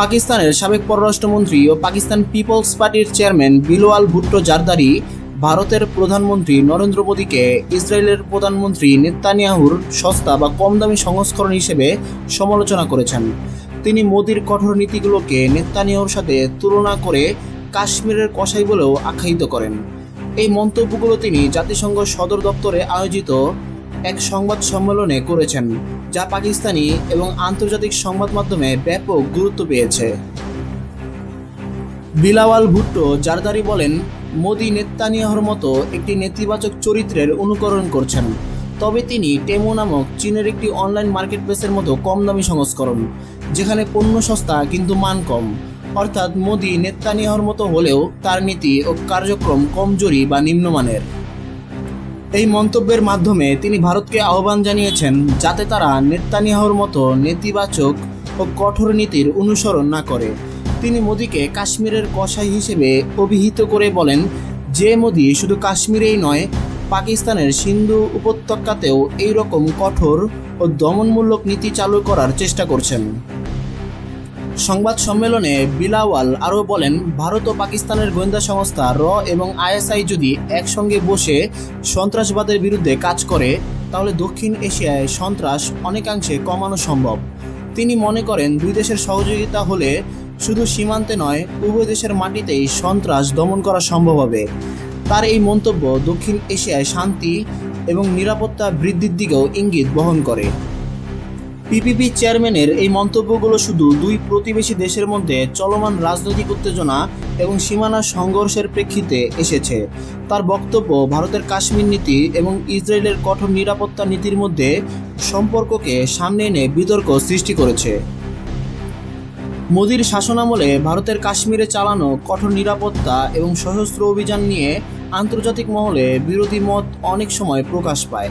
পাকিস্তানের সাবেক পররাষ্ট্রমন্ত্রী ও পাকিস্তান পিপলস পার্টির চেয়ারম্যান বিলোয়াল ভুট্টো জারদারি ভারতের প্রধানমন্ত্রী নরেন্দ্র মোদীকে ইসরায়েলের প্রধানমন্ত্রী নেতানিয়াহুর সস্তা বা কম দামি সংস্করণ হিসেবে সমালোচনা করেছেন। তিনি মোদীর কঠোর নীতিগুলোকে নেতানিয়াহুর সাথে তুলনা করে কাশ্মীরের কসাই বলেও আখ্যায়িত করেন। এই মন্তব্যগুলো তিনি জাতিসংঘ সদর দপ্তরে আয়োজিত এক সংবাদ সম্মেলনে করেছেন, যা পাকিস্তানি এবং আন্তর্জাতিক সংবাদ মাধ্যমে ব্যাপক গুরুত্ব পেয়েছে। বিলাওয়াল ভুট্টো জারদারি বলেন, মোদি নেত্তানিয়াহর মতো একটি নেতিবাচক চরিত্রের অনুকরণ করছেন। তবে তিনি টেমো নামক চীনের একটি অনলাইন মার্কেটপ্লেসের মতো কম দামি সংস্করণ, যেখানে পণ্য সস্তা কিন্তু মান কম। অর্থাৎ মোদি নেত্তানিয়াহর মতো হলেও তার নীতি ও কার্যক্রম কমজোরি বা নিম্নমানের। এই মন্তব্যের মাধ্যমে তিনি ভারতকে আহ্বান জানিয়েছেন যাতে তারা নেত্তানিয়াহুর মতো নেতিবাচক ও কঠোর নীতির অনুসরণ না করে। তিনি মোদীকে কাশ্মীরের কসাই হিসেবে অভিহিত করে বলেন, যে মোদী শুধু কাশ্মীরেই নয়, পাকিস্তানের সিন্ধু উপত্যকাতেও এইরকম কঠোর ও দমনমূলক নীতি চালু করার চেষ্টা করছেন। সংবাদ সম্মেলনে বিলাওয়াল আরও বলেন, ভারত ও পাকিস্তানের গোয়েন্দা সংস্থা র এবং আইএসআই যদি একসঙ্গে বসে সন্ত্রাসবাদের বিরুদ্ধে কাজ করে, তাহলে দক্ষিণ এশিয়ায় সন্ত্রাস অনেকাংশে কমানো সম্ভব। তিনি মনে করেন, দুই দেশের সহযোগিতা হলে শুধু সীমান্তে নয়, উভয় দেশের মাটিতেই সন্ত্রাস দমন করা সম্ভব হবে। তার এই মন্তব্য দক্ষিণ এশিয়ায় শান্তি এবং নিরাপত্তা বৃদ্ধির দিকেও ইঙ্গিত বহন করে। পিপিপি চেয়ারম্যানের এই মন্তব্যগুলো শুধু দুই প্রতিবেশী দেশের মধ্যে চলমান রাজনৈতিক উত্তেজনা এবং সীমানা সংঘর্ষের প্রেক্ষিতে এসেছে। তার বক্তব্য ভারতের কাশ্মীর নীতি এবং ইসরায়েলের কঠোর নিরাপত্তা নীতির মধ্যে সম্পর্ককে সামনে এনে বিতর্ক সৃষ্টি করেছে। মোদির শাসনামলে ভারতের কাশ্মীরে চালানো কঠোর নিরাপত্তা এবং সশস্ত্র অভিযান নিয়ে আন্তর্জাতিক মহলে বিরোধী মত অনেক সময় প্রকাশ পায়।